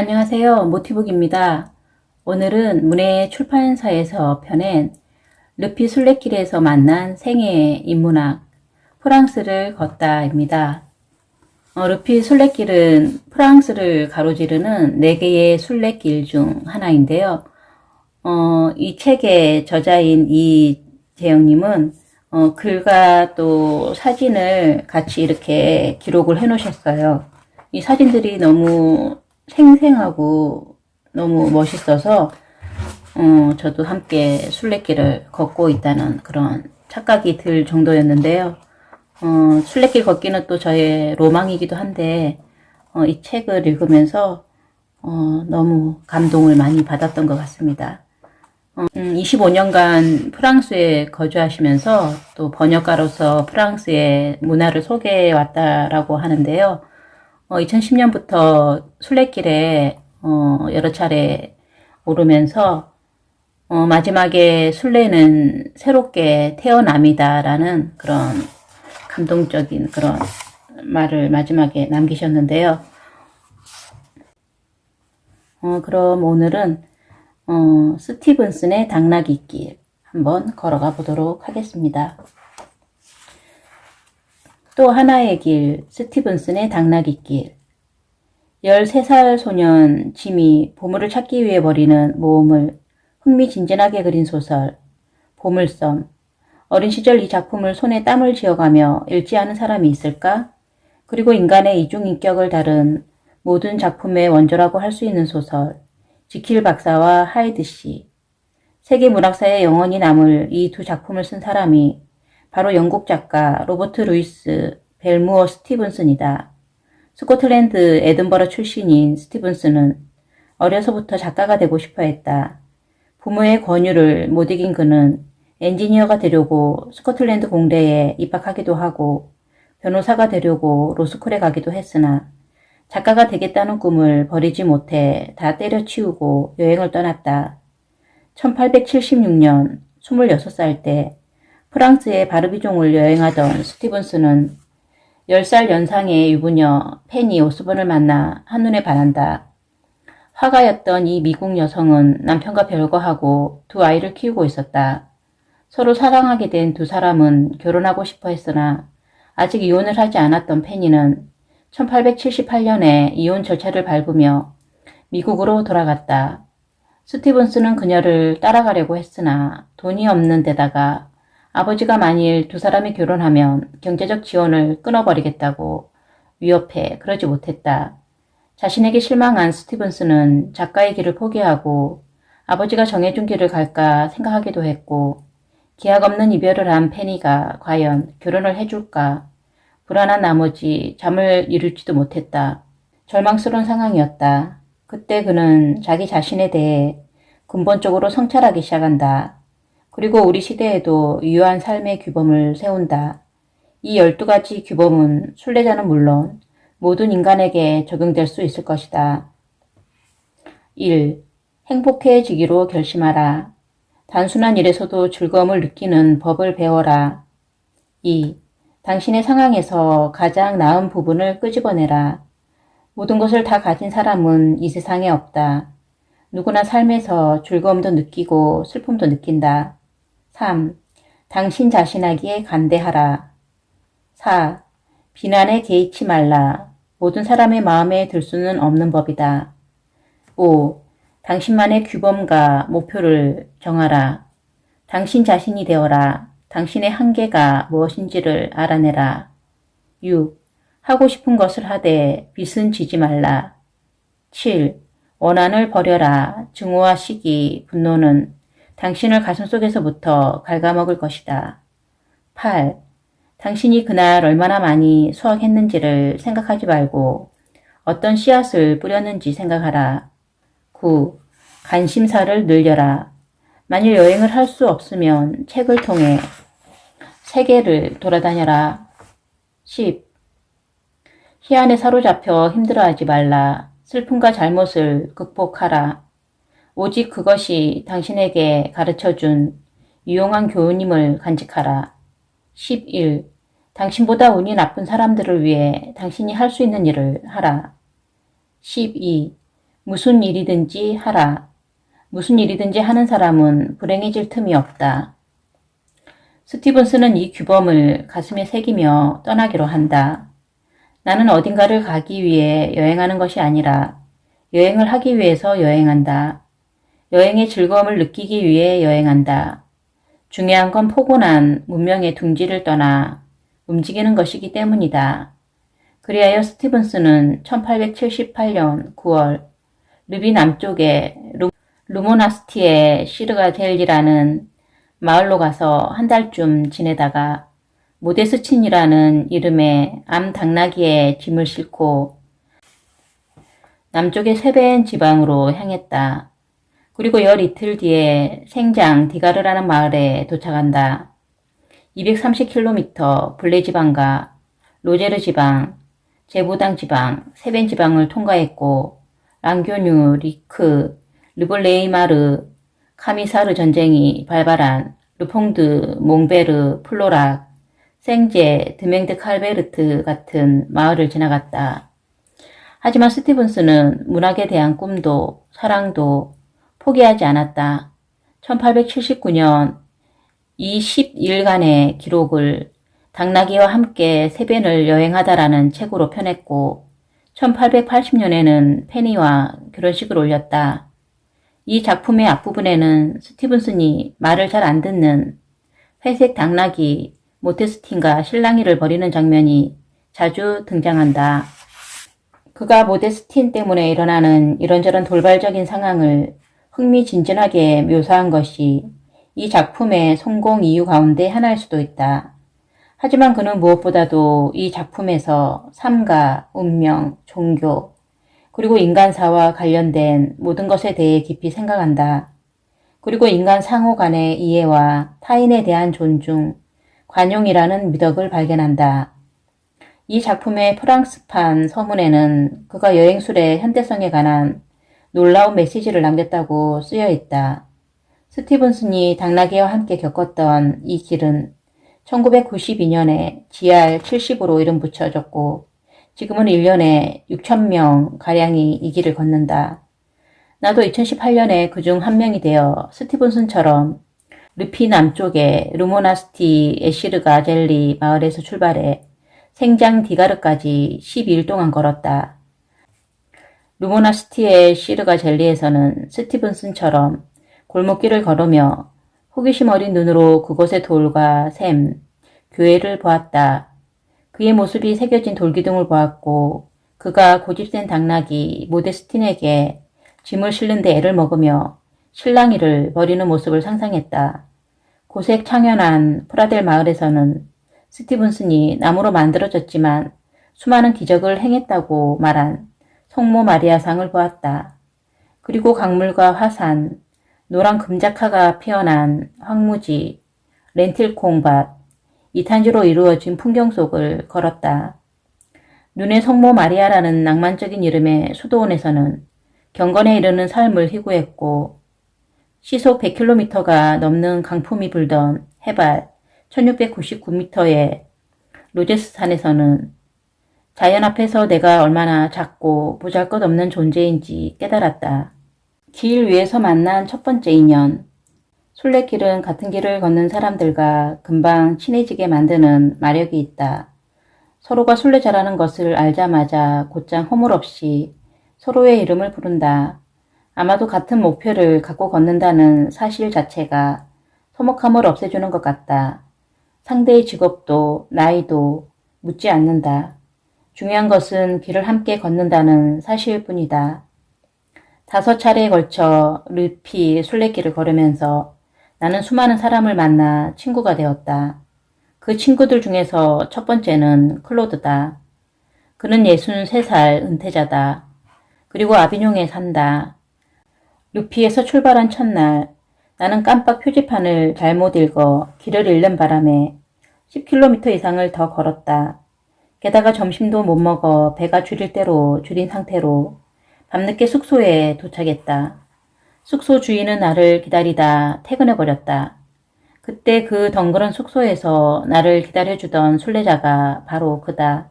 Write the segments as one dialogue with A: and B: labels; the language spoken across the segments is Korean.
A: 안녕하세요. 모티북입니다. 오늘은 문해 출판사에서 펴낸 르피 순례길에서 만난 생애 인문학 프랑스를 걷다입니다. 어, 르피 순례길은 프랑스를 가로지르는 네 개의 순례길 중 하나인데요. 어, 이 책의 저자인 이재영님은 어, 글과 또 사진을 같이 이렇게 기록을 해 놓으셨어요. 이 사진들이 너무 생생하고 너무 멋있어서 어, 저도 함께 순례길을 걷고 있다는 그런 착각이 들 정도였는데요. 어, 순례길 걷기는 또 저의 로망이기도 한데 어, 이 책을 읽으면서 어, 너무 감동을 많이 받았던 것 같습니다. 어, 음, 25년간 프랑스에 거주하시면서 또 번역가로서 프랑스의 문화를 소개해 왔다라고 하는데요. 어, 2010년부터 순례길에 어, 여러 차례 오르면서 어, 마지막에 순례는 새롭게 태어남이다라는 그런 감동적인 그런 말을 마지막에 남기셨는데요. 어, 그럼 오늘은 어, 스티븐슨의 당나귀 길 한번 걸어가 보도록 하겠습니다. 또 하나의 길, 스티븐슨의 당나귀 길. 13살 소년 짐이 보물을 찾기 위해 벌이는 모험을 흥미진진하게 그린 소설, 보물섬. 어린 시절 이 작품을 손에 땀을 쥐어가며 읽지 않은 사람이 있을까? 그리고 인간의 이중인격을 다룬 모든 작품의 원조라고 할 수 있는 소설, 지킬 박사와 하이드 씨. 세계 문학사에 영원히 남을 이 두 작품을 쓴 사람이 바로 영국 작가 로버트 루이스 벨무어 스티븐슨이다. 스코틀랜드 에든버러 출신인 스티븐슨은 어려서부터 작가가 되고 싶어 했다. 부모의 권유를 못 이긴 그는 엔지니어가 되려고 스코틀랜드 공대에 입학하기도 하고 변호사가 되려고 로스쿨에 가기도 했으나 작가가 되겠다는 꿈을 버리지 못해 다 때려치우고 여행을 떠났다. 1876년 26살 때 프랑스의 바르비종을 여행하던 스티븐스는 10살 연상의 유부녀 페니 오스본을 만나 한눈에 반한다. 화가였던 이 미국 여성은 남편과 별거하고 두 아이를 키우고 있었다. 서로 사랑하게 된 두 사람은 결혼하고 싶어 했으나 아직 이혼을 하지 않았던 페니는 1878년에 이혼 절차를 밟으며 미국으로 돌아갔다. 스티븐스는 그녀를 따라가려고 했으나 돈이 없는 데다가 아버지가 만일 두 사람이 결혼하면 경제적 지원을 끊어버리겠다고 위협해 그러지 못했다. 자신에게 실망한 스티븐스는 작가의 길을 포기하고 아버지가 정해준 길을 갈까 생각하기도 했고 기약 없는 이별을 한 페니가 과연 결혼을 해줄까 불안한 나머지 잠을 이룰지도 못했다. 절망스러운 상황이었다. 그때 그는 자기 자신에 대해 근본적으로 성찰하기 시작한다. 그리고 우리 시대에도 유효한 삶의 규범을 세운다. 이 12가지 규범은 순례자는 물론 모든 인간에게 적용될 수 있을 것이다. 1. 행복해지기로 결심하라. 단순한 일에서도 즐거움을 느끼는 법을 배워라. 2. 당신의 상황에서 가장 나은 부분을 끄집어내라. 모든 것을 다 가진 사람은 이 세상에 없다. 누구나 삶에서 즐거움도 느끼고 슬픔도 느낀다. 3. 당신 자신에게 간대하라. 4. 비난에 개의치 말라. 모든 사람의 마음에 들 수는 없는 법이다. 5. 당신만의 규범과 목표를 정하라. 당신 자신이 되어라. 당신의 한계가 무엇인지를 알아내라. 6. 하고 싶은 것을 하되 빚은 지지 말라. 7. 원한을 버려라. 증오와 시기, 분노는 당신을 가슴 속에서부터 갉아먹을 것이다. 8. 당신이 그날 얼마나 많이 수확했는지를 생각하지 말고 어떤 씨앗을 뿌렸는지 생각하라. 9. 관심사를 늘려라. 만일 여행을 할 수 없으면 책을 통해 세계를 돌아다녀라. 10. 희한에 사로잡혀 힘들어하지 말라. 슬픔과 잘못을 극복하라. 오직 그것이 당신에게 가르쳐준 유용한 교훈임을 간직하라. 11. 당신보다 운이 나쁜 사람들을 위해 당신이 할 수 있는 일을 하라. 12. 무슨 일이든지 하라. 무슨 일이든지 하는 사람은 불행해질 틈이 없다. 스티븐스는 이 규범을 가슴에 새기며 떠나기로 한다. 나는 어딘가를 가기 위해 여행하는 것이 아니라 여행을 하기 위해서 여행한다. 여행의 즐거움을 느끼기 위해 여행한다. 중요한 건 포근한 문명의 둥지를 떠나 움직이는 것이기 때문이다. 그리하여 스티븐스는 1878년 9월 르비 남쪽의 루, 루모나스티의 시르가 델리라는 마을로 가서 한 달쯤 지내다가 모데스친이라는 이름의 암 당나귀의 짐을 싣고 남쪽의 세벤 지방으로 향했다. 그리고 열 이틀 뒤에 생장 디가르라는 마을에 도착한다. 230km 블레 지방과 로제르 지방, 제보당 지방, 세벤 지방을 통과했고 랑교뉴, 리크, 르볼레이마르, 카미사르 전쟁이 발발한 르퐁드, 몽베르, 플로락, 생제, 드맹드 칼베르트 같은 마을을 지나갔다. 하지만 스티븐스는 문학에 대한 꿈도 사랑도 포기하지 않았다. 1879년 이 10일간의 기록을 당나귀와 함께 세변을 여행하다라는 책으로 펴냈고 1880년에는 페니와 결혼식을 올렸다. 이 작품의 앞부분에는 스티븐슨이 말을 잘 안 듣는 회색 당나귀 모테스틴과 실랑이를 벌이는 장면이 자주 등장한다. 그가 모데스틴 때문에 일어나는 이런저런 돌발적인 상황을 흥미진진하게 묘사한 것이 이 작품의 성공 이유 가운데 하나일 수도 있다. 하지만 그는 무엇보다도 이 작품에서 삶과 운명, 종교, 그리고 인간사와 관련된 모든 것에 대해 깊이 생각한다. 그리고 인간 상호 간의 이해와 타인에 대한 존중, 관용이라는 미덕을 발견한다. 이 작품의 프랑스판 서문에는 그가 여행술의 현대성에 관한 놀라운 메시지를 남겼다고 쓰여 있다. 스티븐슨이 당나귀와 함께 겪었던 이 길은 1992년에 GR 70으로 이름 붙여졌고 지금은 1년에 6천명 가량이 이 길을 걷는다. 나도 2018년에 그중 한 명이 되어 스티븐슨처럼 르피 남쪽의 루모나스티 에시르가 젤리 마을에서 출발해 생장 디가르까지 12일 동안 걸었다. 루모나스티의 시르가 젤리에서는 스티븐슨처럼 골목길을 걸으며 호기심 어린 눈으로 그곳의 돌과 샘, 교회를 보았다. 그의 모습이 새겨진 돌기둥을 보았고 그가 고집센 당나귀 모데스틴에게 짐을 실는데 애를 먹으며 실랑이를 벌이는 모습을 상상했다. 고색 창연한 프라델 마을에서는 스티븐슨이 나무로 만들어졌지만 수많은 기적을 행했다고 말한 성모 마리아상을 보았다. 그리고 강물과 화산, 노란 금자카가 피어난 황무지, 렌틸콩밭, 이탄지로 이루어진 풍경 속을 걸었다. 눈의 성모 마리아라는 낭만적인 이름의 수도원에서는 경건에 이르는 삶을 희구했고 시속 100km가 넘는 강풍이 불던 해발 1699m의 로제스 산에서는 자연 앞에서 내가 얼마나 작고 보잘것없는 존재인지 깨달았다. 길 위에서 만난 첫 번째 인연. 순례길은 같은 길을 걷는 사람들과 금방 친해지게 만드는 마력이 있다. 서로가 순례자라는 것을 알자마자 곧장 허물 없이 서로의 이름을 부른다. 아마도 같은 목표를 갖고 걷는다는 사실 자체가 서먹함을 없애주는 것 같다. 상대의 직업도 나이도 묻지 않는다. 중요한 것은 길을 함께 걷는다는 사실일 뿐이다. 다섯 차례에 걸쳐 르피 순례길을 걸으면서 나는 수많은 사람을 만나 친구가 되었다. 그 친구들 중에서 첫 번째는 클로드다. 그는 63살 은퇴자다. 그리고 아비뇽에 산다. 루피에서 출발한 첫날 나는 깜빡 표지판을 잘못 읽어 길을 잃는 바람에 10km 이상을 더 걸었다. 게다가 점심도 못 먹어 배가 줄일 대로 줄인 상태로 밤늦게 숙소에 도착했다. 숙소 주인은 나를 기다리다 퇴근해버렸다. 그때 그 덩그런 숙소에서 나를 기다려주던 순례자가 바로 그다.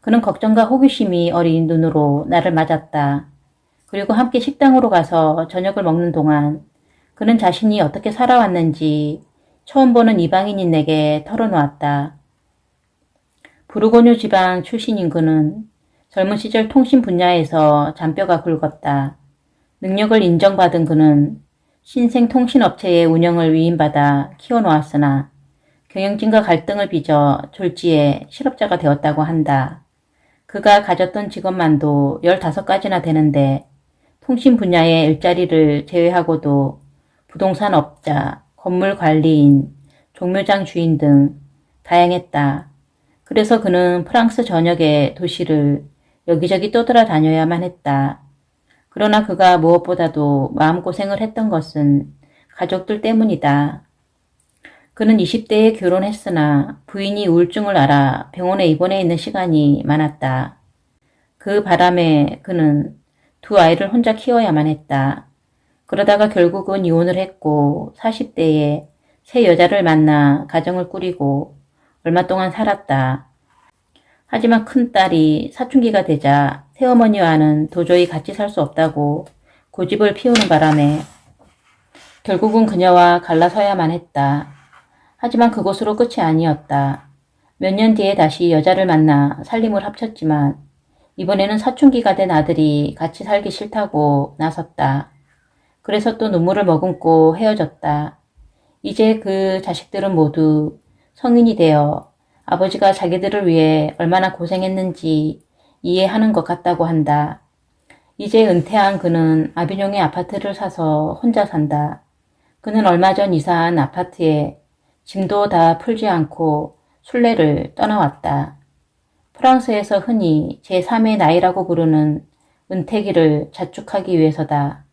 A: 그는 걱정과 호기심이 어린 눈으로 나를 맞았다. 그리고 함께 식당으로 가서 저녁을 먹는 동안 그는 자신이 어떻게 살아왔는지 처음 보는 이방인인 내게 털어놓았다. 부르고뉴 지방 출신인 그는 젊은 시절 통신 분야에서 잔뼈가 굵었다. 능력을 인정받은 그는 신생 통신업체의 운영을 위임받아 키워놓았으나 경영진과 갈등을 빚어 졸지에 실업자가 되었다고 한다. 그가 가졌던 직업만도 15가지나 되는데 통신 분야의 일자리를 제외하고도 부동산 업자, 건물 관리인, 종묘장 주인 등 다양했다. 그래서 그는 프랑스 전역의 도시를 여기저기 떠돌아다녀야만 했다. 그러나 그가 무엇보다도 마음고생을 했던 것은 가족들 때문이다. 그는 20대에 결혼했으나 부인이 우울증을 앓아 병원에 입원해 있는 시간이 많았다. 그 바람에 그는 두 아이를 혼자 키워야만 했다. 그러다가 결국은 이혼을 했고 40대에 새 여자를 만나 가정을 꾸리고 얼마 동안 살았다. 하지만 큰딸이 사춘기가 되자 새어머니와는 도저히 같이 살 수 없다고 고집을 피우는 바람에 결국은 그녀와 갈라서야만 했다. 하지만 그것으로 끝이 아니었다. 몇 년 뒤에 다시 여자를 만나 살림을 합쳤지만 이번에는 사춘기가 된 아들이 같이 살기 싫다고 나섰다. 그래서 또 눈물을 머금고 헤어졌다. 이제 그 자식들은 모두 성인이 되어 아버지가 자기들을 위해 얼마나 고생했는지 이해하는 것 같다고 한다. 이제 은퇴한 그는 아비뇽의 아파트를 사서 혼자 산다. 그는 얼마 전 이사한 아파트에 짐도 다 풀지 않고 순례를 떠나왔다. 프랑스에서 흔히 제3의 나이라고 부르는 은퇴기를 자축하기 위해서다.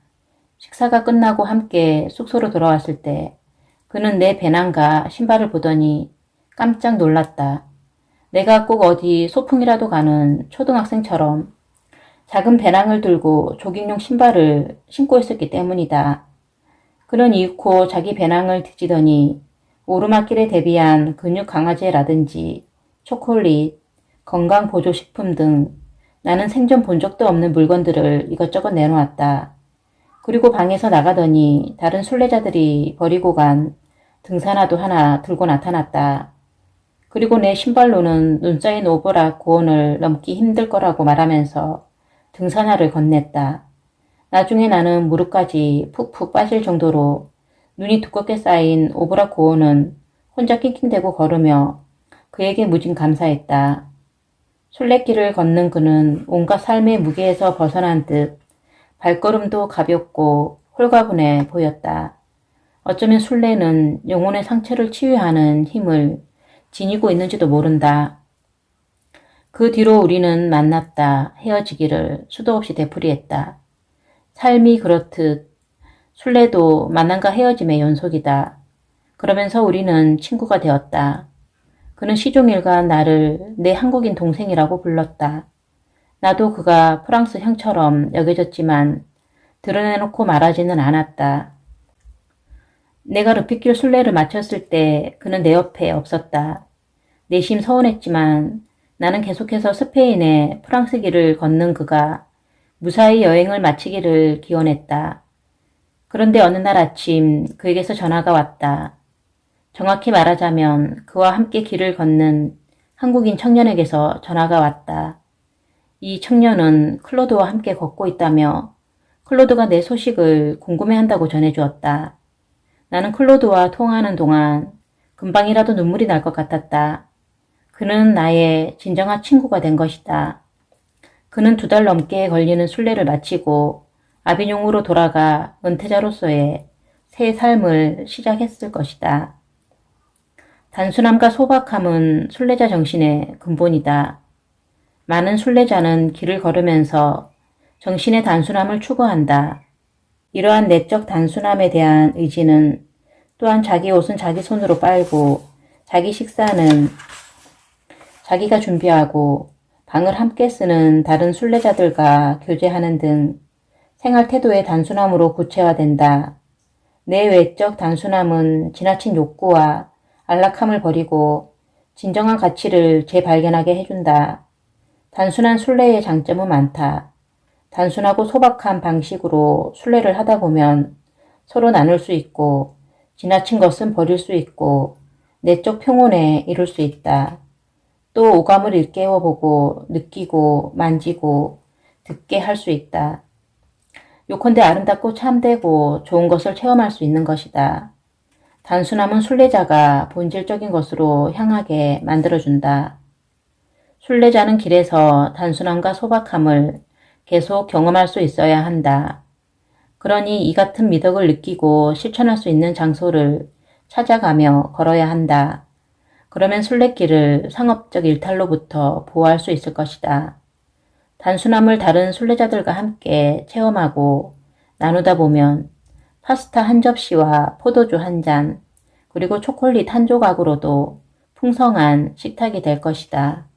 A: 식사가 끝나고 함께 숙소로 돌아왔을 때 그는 내 배낭과 신발을 보더니 깜짝 놀랐다. 내가 꼭 어디 소풍이라도 가는 초등학생처럼 작은 배낭을 들고 조깅용 신발을 신고 있었기 때문이다. 그는 이윽고 자기 배낭을 뒤지더니 오르막길에 대비한 근육 강화제라든지 초콜릿, 건강보조식품 등 나는 생전 본 적도 없는 물건들을 이것저것 내놓았다. 그리고 방에서 나가더니 다른 순례자들이 버리고 간 등산화도 하나 들고 나타났다. 그리고 내 신발로는 눈 쌓인 오보락 고원을 넘기 힘들 거라고 말하면서 등산화를 건넸다. 나중에 나는 무릎까지 푹푹 빠질 정도로 눈이 두껍게 쌓인 오보락 고원은 혼자 낑낑대고 걸으며 그에게 무진 감사했다. 순례길을 걷는 그는 온갖 삶의 무게에서 벗어난 듯 발걸음도 가볍고 홀가분해 보였다. 어쩌면 순례는 영혼의 상처를 치유하는 힘을 지니고 있는지도 모른다. 그 뒤로 우리는 만났다, 헤어지기를 수도 없이 되풀이했다. 삶이 그렇듯 순례도 만남과 헤어짐의 연속이다. 그러면서 우리는 친구가 되었다. 그는 시종일관 나를 내 한국인 동생이라고 불렀다. 나도 그가 프랑스 형처럼 여겨졌지만 드러내놓고 말하지는 않았다. 내가 르피길 순례를 마쳤을 때 그는 내 옆에 없었다. 내심 서운했지만 나는 계속해서 스페인의 프랑스 길을 걷는 그가 무사히 여행을 마치기를 기원했다. 그런데 어느 날 아침 그에게서 전화가 왔다. 정확히 말하자면 그와 함께 길을 걷는 한국인 청년에게서 전화가 왔다. 이 청년은 클로드와 함께 걷고 있다며 클로드가 내 소식을 궁금해한다고 전해주었다. 나는 클로드와 통화하는 동안 금방이라도 눈물이 날 것 같았다. 그는 나의 진정한 친구가 된 것이다. 그는 두 달 넘게 걸리는 순례를 마치고 아비뇽으로 돌아가 은퇴자로서의 새 삶을 시작했을 것이다. 단순함과 소박함은 순례자 정신의 근본이다. 많은 순례자는 길을 걸으면서 정신의 단순함을 추구한다. 이러한 내적 단순함에 대한 의지는 또한 자기 옷은 자기 손으로 빨고 자기 식사는 자기가 준비하고 방을 함께 쓰는 다른 순례자들과 교제하는 등 생활 태도의 단순함으로 구체화된다. 내 외적 단순함은 지나친 욕구와 안락함을 버리고 진정한 가치를 재발견하게 해준다. 단순한 순례의 장점은 많다. 단순하고 소박한 방식으로 순례를 하다 보면 서로 나눌 수 있고 지나친 것은 버릴 수 있고 내적 평온에 이룰 수 있다. 또 오감을 일깨워보고 느끼고 만지고 듣게 할 수 있다. 요컨대 아름답고 참되고 좋은 것을 체험할 수 있는 것이다. 단순함은 순례자가 본질적인 것으로 향하게 만들어준다. 순례자는 길에서 단순함과 소박함을 계속 경험할 수 있어야 한다. 그러니 이 같은 미덕을 느끼고 실천할 수 있는 장소를 찾아가며 걸어야 한다. 그러면 순례길을 상업적 일탈로부터 보호할 수 있을 것이다. 단순함을 다른 순례자들과 함께 체험하고 나누다 보면 파스타 한 접시와 포도주 한 잔, 그리고 초콜릿 한 조각으로도 풍성한 식탁이 될 것이다.